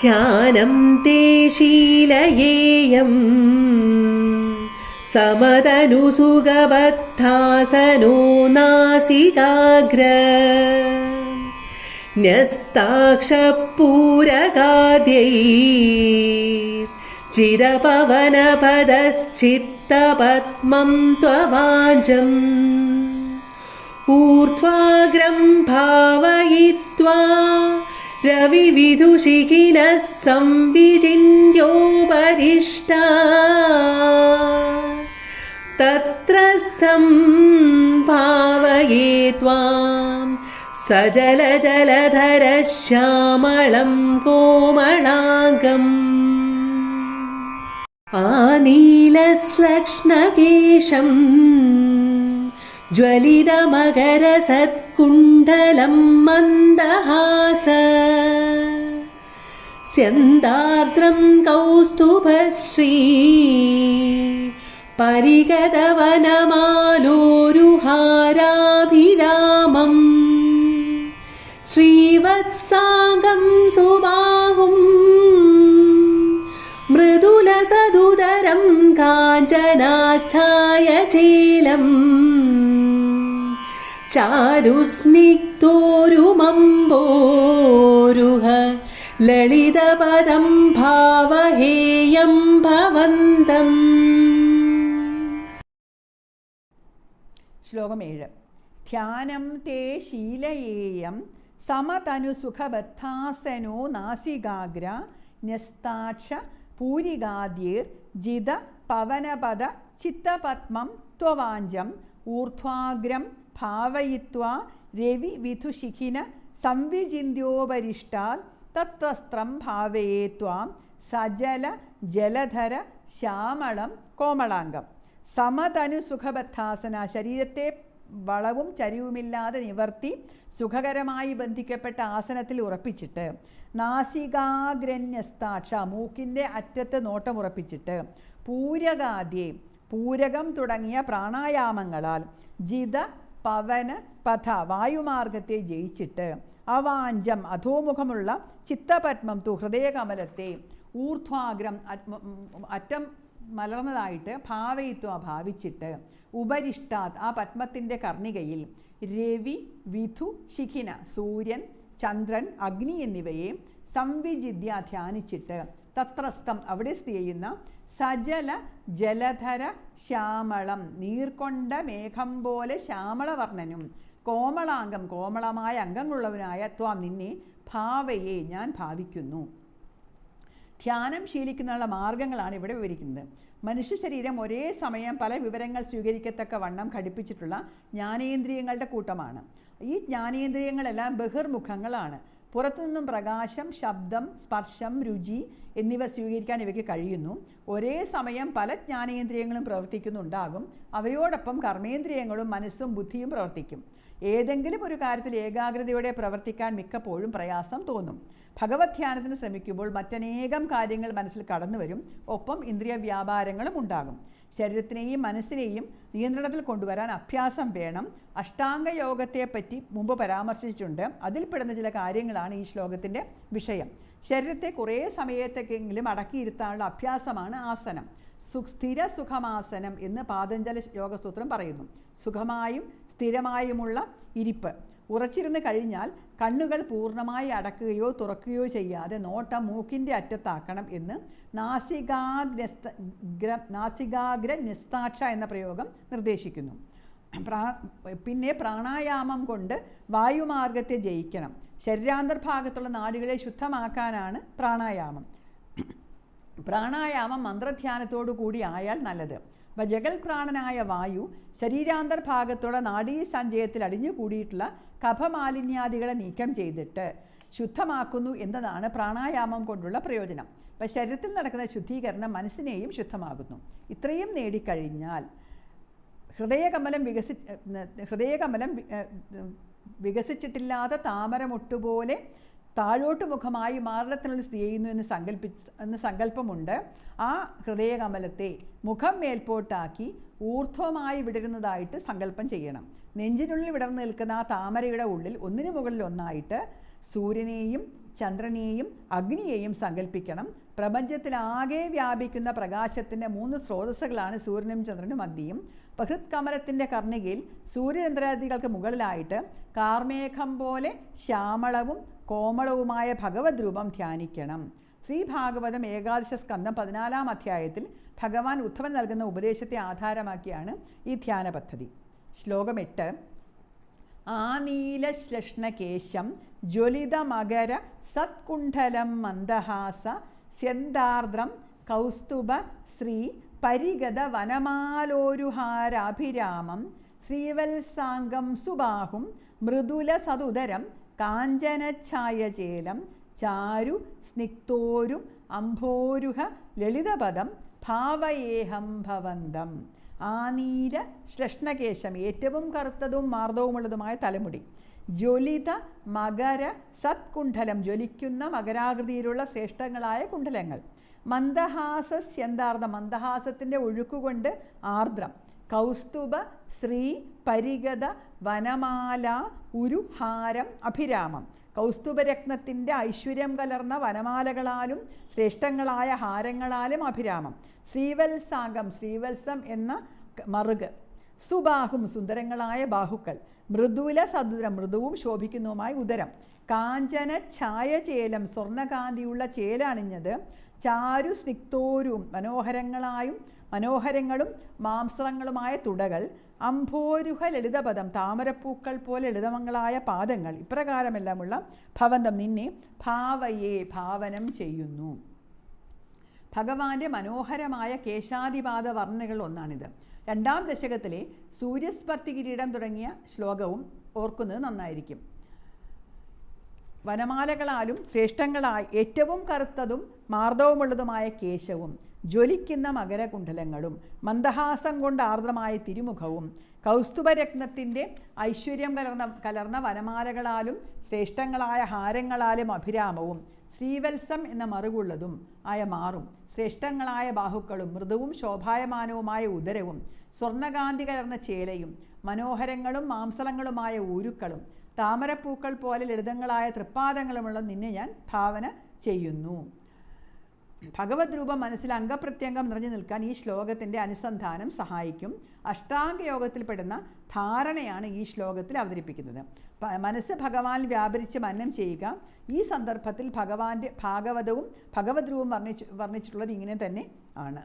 ध्यानं ते शीलयेयम्। समदनुसुगबद्धासनो नासिकाग्र। न्यस्ताक्षपूरगाद्यै चिदपवनपदश्चित्तपद्मं त्ववाजम्। ऊर्ध्वाग्रं भावयित्वा रविविदुषिखिनः संविचिन्त्योपरिष्टा तत्रस्थं भावये त्वां सजलजलधरश्यामलं कोमलाङ्गम् കുണ്ടലം മന്ദഹാസ. സ്യന്താർദ്രം കൗസ്തുഭശ്രീ. പരിഗതവനമാലോരുഹാരാഭിരാമം. ശ്രീവത്സാംഗം സുബാഹും മൃദുലസദുദരം കാഞ്ചനാച്ഛായ ചേലം चारुस्निग्धोरुमम्बोरुह ललितपदं भावहेयं भवन्तम् ശ്ലോകം ഏഴ് ധ്യാനം തേ ശീലയേയം സമതനുസുഖബദ്ധാസനോ നാസികാഗ്ര ന്യസ്താക്ഷ പൂരികാദ്യീർ ജിത പവനപദ ചിത്തപത്മം ത്വവാഞ്ചം ഊർധ്വാഗ്രം ഭാവയിത്വാ രവി വിധുശിഖിന സംവിചിന്യോപരിഷ്ടാൽ തത്വസ്ത്രം ഭാവയേ ത്വാം സജല ജലധര ശ്യാമളം കോമളാംഗം. സമതനു സുഖബദ്ധാസന ശരീരത്തെ വളവും ചരിവുമില്ലാതെ നിവർത്തി സുഖകരമായി ബന്ധിക്കപ്പെട്ട ആസനത്തിൽ ഉറപ്പിച്ചിട്ട് നാസികാഗ്രന്യസ്താക്ഷ മൂക്കിന്റെ അറ്റത്ത് നോട്ടം ഉറപ്പിച്ചിട്ട് പൂരകാദ്യേ പൂരകം തുടങ്ങിയ പ്രാണായാമങ്ങളാൽ ജിത പവന പഥ വായുമാർഗത്തെ ജയിച്ചിട്ട് അവാഞ്ചം അധോമുഖമുള്ള ചിത്തപത്മം തു ഹൃദയകമലത്തെ ഊർധ്വാഗ്രം അറ്റം മലർന്നതായിട്ട് ഭാവയിത്വ ഭാവിച്ചിട്ട് ഉപരിഷ്ടാത് ആ പത്മത്തിന്റെ കർണികയിൽ രവി വിധു ശിഖിന സൂര്യൻ ചന്ദ്രൻ അഗ്നി എന്നിവയെ സംവിജിദ്യ ധ്യാനിച്ചിട്ട് തത്രസ്ഥം അവിടെ സ്ഥിതി ചെയ്യുന്ന സജല ജലധര ശ്യാമളം നീർക്കൊണ്ട മേഘം പോലെ ശ്യാമളവർണനും കോമളാംഗം കോമളമായ അംഗങ്ങളുള്ളവനായ ത്വാം നിന്നെ ഭാവയെ ഞാൻ ഭാവിക്കുന്നു. ധ്യാനം ശീലിക്കുന്നതിനുള്ള മാർഗങ്ങളാണ് ഇവിടെ വിവരിക്കുന്നത്. മനുഷ്യ ശരീരം ഒരേ സമയം പല വിവരങ്ങൾ സ്വീകരിക്കത്തക്ക വണ്ണം ഘടിപ്പിച്ചിട്ടുള്ള ജ്ഞാനേന്ദ്രിയങ്ങളുടെ കൂട്ടമാണ്. ഈ ജ്ഞാനേന്ദ്രിയങ്ങളെല്ലാം ബഹിർമുഖങ്ങളാണ്. പുറത്തുനിന്നും പ്രകാശം ശബ്ദം സ്പർശം രുചി എന്നിവ സ്വീകരിക്കാൻ ഇവയ്ക്ക് കഴിയുന്നു. ഒരേ സമയം പല ജ്ഞാനേന്ദ്രിയങ്ങളും പ്രവർത്തിക്കുന്നുണ്ടാകും. അവയോടൊപ്പം കർമ്മേന്ദ്രിയങ്ങളും മനസ്സും ബുദ്ധിയും പ്രവർത്തിക്കും. ഏതെങ്കിലും ഒരു കാര്യത്തിൽ ഏകാഗ്രതയോടെ പ്രവർത്തിക്കാൻ മിക്കപ്പോഴും പ്രയാസം തോന്നും. ഭഗവത് ധ്യാനത്തിന് ശ്രമിക്കുമ്പോൾ മറ്റനേകം കാര്യങ്ങൾ മനസ്സിൽ കടന്നു വരും ഒപ്പം ഇന്ദ്രിയ വ്യാപാരങ്ങളും ഉണ്ടാകും. ശരീരത്തിനെയും മനസ്സിനെയും നിയന്ത്രണത്തിൽ കൊണ്ടുവരാൻ അഭ്യാസം വേണം. അഷ്ടാംഗ യോഗത്തെപ്പറ്റി മുമ്പ് പരാമർശിച്ചിട്ടുണ്ട്. അതിൽപ്പെടുന്ന ചില കാര്യങ്ങളാണ് ഈ ശ്ലോകത്തിന്റെ വിഷയം. ശരീരത്തെ കുറേ സമയത്തേക്കെങ്കിലും അടക്കിയിരുത്താനുള്ള അഭ്യാസമാണ് ആസനം. സുസ്ഥിര സുഖമാസനം എന്ന് പാതഞ്ജല യോഗസൂത്രം പറയുന്നു. സുഖമായും സ്ഥിരമായുമുള്ള ഇരിപ്പ്. ഉറച്ചിരുന്ന് കഴിഞ്ഞാൽ കണ്ണുകൾ പൂർണമായി അടക്കുകയോ തുറക്കുകയോ ചെയ്യാതെ നോട്ടം മൂക്കിന്റെ അറ്റത്താക്കണം എന്ന് നാസികാഗ്രസ്ത ഗ്ര നാസികാഗ്ര നിസ്താക്ഷ എന്ന പ്രയോഗം നിർദ്ദേശിക്കുന്നു. പ്രാ പിന്നെ പ്രാണായാമം കൊണ്ട് വായുമാർഗത്തെ ജയിക്കണം. ശരീരാന്തർഭാഗത്തുള്ള നാടുകളെ ശുദ്ധമാക്കാനാണ് പ്രാണായാമം. പ്രാണായാമം മന്ത്രധ്യാനത്തോടു കൂടി ആയാൽ നല്ലത്. അപ്പം ജഗൽ പ്രാണനായ വായു ശരീരാന്തർഭാഗത്തുള്ള നാഡീ സഞ്ചയത്തിൽ അടിഞ്ഞുകൂടിയിട്ടുള്ള കഫമാലിന്യാദികളെ നീക്കം ചെയ്തിട്ട് ശുദ്ധമാക്കുന്നു എന്നതാണ് പ്രാണായാമം കൊണ്ടുള്ള പ്രയോജനം. അപ്പം ശരീരത്തിൽ നടക്കുന്ന ശുദ്ധീകരണം മനസ്സിനെയും ശുദ്ധമാകുന്നു ഇത്രയും നേടിക്കഴിഞ്ഞാൽ ഹൃദയകമലം വികസി ഹൃദയകമലം വികസിച്ചിട്ടില്ലാത്ത താമരമൊട്ടുപോലെ താഴോട്ട് മുഖമായി മാരണത്തിനുള്ളിൽ സ്ഥിതി ചെയ്യുന്നു എന്ന് സങ്കല്പി എന്ന് സങ്കല്പമുണ്ട്. ആ ഹൃദയകമലത്തെ മുഖം മേൽപോട്ടാക്കി ഊർധ്വമായി വിടരുന്നതായിട്ട് സങ്കല്പം ചെയ്യണം. നെഞ്ചിനുള്ളിൽ വിടർന്നു നിൽക്കുന്ന ആ താമരയുടെ ഉള്ളിൽ ഒന്നിനു മുകളിൽ ഒന്നായിട്ട് സൂര്യനെയും ചന്ദ്രനെയും അഗ്നിയെയും സങ്കല്പിക്കണം. പ്രപഞ്ചത്തിലാകെ വ്യാപിക്കുന്ന പ്രകാശത്തിന്റെ മൂന്ന് സ്രോതസ്സുകളാണ് സൂര്യനും ചന്ദ്രനും അഗ്നിയും ബഹൃത് കമലത്തിന്റെ കർണികയിൽ സൂര്യചന്ദ്രാദികൾക്ക് മുകളിലായിട്ട് കാർമേഘം പോലെ ശ്യാമളവും കോമളവുമായ ഭഗവത് രൂപം ധ്യാനിക്കണം. ശ്രീഭാഗവതം ഏകാദശ സ്കന്ധം പതിനാലാം അധ്യായത്തിൽ ഭഗവാൻ ഉദ്ധവൻ നൽകുന്ന ഉപദേശത്തെ ആധാരമാക്കിയാണ് ഈ ധ്യാന പദ്ധതി. ശ്ലോകം എട്ട്. ആനീലശ്ലഷ്ണകേശം ജ്വലിതമകര സത്കുണ്ഠലം മന്ദഹാസ സ്യന്താർദ്രം കൗസ്തുഭ ശ്രീ പരിഗത വനമാലോരുഹാരാഭിരാമം ശ്രീവത്സാംഗം സുബാഹും മൃദുല സതുദരം കാഞ്ചനഛായചേലം ചാരു സ്നിഗ്ധോരും അംഭോരുഹ ലളിതപദം ഭാവയേഹം ഭവന്തം. ആനീല ശ്ലഷ്ണകേശം ഏറ്റവും കറുത്തതും മാർദ്ദവുമുള്ളതുമായ തലമുടി. ജ്വലിത മകര സത്കുണ്ഠലം ജ്വലിക്കുന്ന മകരാകൃതിയിലുള്ള ശ്രേഷ്ഠങ്ങളായ കുണ്ഡലങ്ങൾ മന്ദഹാസസ്യന്താർദ്ധ മന്ദഹാസത്തിന്റെ ഒഴുക്കുകൊണ്ട് ആർദ്രം. കൗസ്തുഭ ശ്രീ പരിഗത വനമാല ഉരുഹാരം അഭിരാമം. കൗസ്തുഭരത്നത്തിന്റെ ഐശ്വര്യം കലർന്ന വനമാലകളാലും ശ്രേഷ്ഠങ്ങളായ ഹാരങ്ങളാലും അഭിരാമം. ശ്രീവത്സാംഗം ശ്രീവത്സം എന്ന മറുക്. സുബാഹും സുന്ദരങ്ങളായ ബാഹുക്കൾ. മൃദുല സദുരം മൃദുവും ശോഭിക്കുന്നതുമായ ഉദരം. കാഞ്ചന ഛായ ഛായചേലം സ്വർണകാന്തിയുള്ള ചേലണിഞ്ഞത് ചാരു സ്നിഗ്ധോരും മനോഹരങ്ങളായും മനോഹരങ്ങളും മാംസങ്ങളുമായ തുടകൾ അംഭോരുഹ ലളിതപദം താമരപ്പൂക്കൾ പോലെ ലളിതമങ്ങളായ പാദങ്ങൾ. ഇപ്രകാരമെല്ലാമുള്ള ഭവന്തം നിന്നെ ഭാവയെ ഭാവനം ചെയ്യുന്നു. ഭഗവാന്റെ മനോഹരമായ കേശാതിപാത വർണനകൾ ഒന്നാണിത്. രണ്ടാം ദശകത്തിലെ സൂര്യസ്പർത്തി കിരീടം തുടങ്ങിയ ശ്ലോകവും ഓർക്കുന്നത് നന്നായിരിക്കും. വനമാലകളാലും ശ്രേഷ്ഠങ്ങളായി ഏറ്റവും കറുത്തതും മാർദ്ദവുമുള്ളതുമായ കേശവും ജ്വലിക്കുന്ന മകരകുണ്ഡലങ്ങളും മന്ദഹാസം കൊണ്ട് ആർദ്രമായ തിരുമുഖവും കൗസ്തുഭരത്നത്തിന്റെ ഐശ്വര്യം കലർന്ന കലർന്ന വനമാലകളാലും ശ്രേഷ്ഠങ്ങളായ ഹാരങ്ങളാലും അഭിരാമവും ശ്രീവത്സം എന്ന മറുകുള്ളതും ആയ മാറും. ശ്രേഷ്ഠങ്ങളായ ബാഹുക്കളും മൃദുവും ശോഭായമാനവുമായ ഉദരവും സ്വർണകാന്തി കലർന്ന ചേലയും മനോഹരങ്ങളും മാംസളങ്ങളുമായ ഊരുക്കളും താമരപ്പൂക്കൾ പോലെ ലളിതങ്ങളായ തൃപ്പാദങ്ങളുമുള്ള നിന്നെ ഞാൻ ഭാവന ചെയ്യുന്നു. ഭഗവത് രൂപം മനസ്സിൽ അംഗപ്രത്യംഗം നിറഞ്ഞു നിൽക്കാൻ ഈ ശ്ലോകത്തിന്റെ അനുസന്ധാനം സഹായിക്കും. അഷ്ടാംഗ യോഗത്തിൽപ്പെടുന്ന ധാരണയാണ് ഈ ശ്ലോകത്തിൽ അവതരിപ്പിക്കുന്നത്. മനസ്സ് ഭഗവാനിൽ വ്യാപരിച്ച് മന്നം ചെയ്യുക. ഈ സന്ദർഭത്തിൽ ഭഗവാന്റെ ഭാഗവതവും ഭഗവത് രൂപം വർണിച്ച് വർണിച്ചിട്ടുള്ളത് ഇങ്ങനെ തന്നെ ആണ്.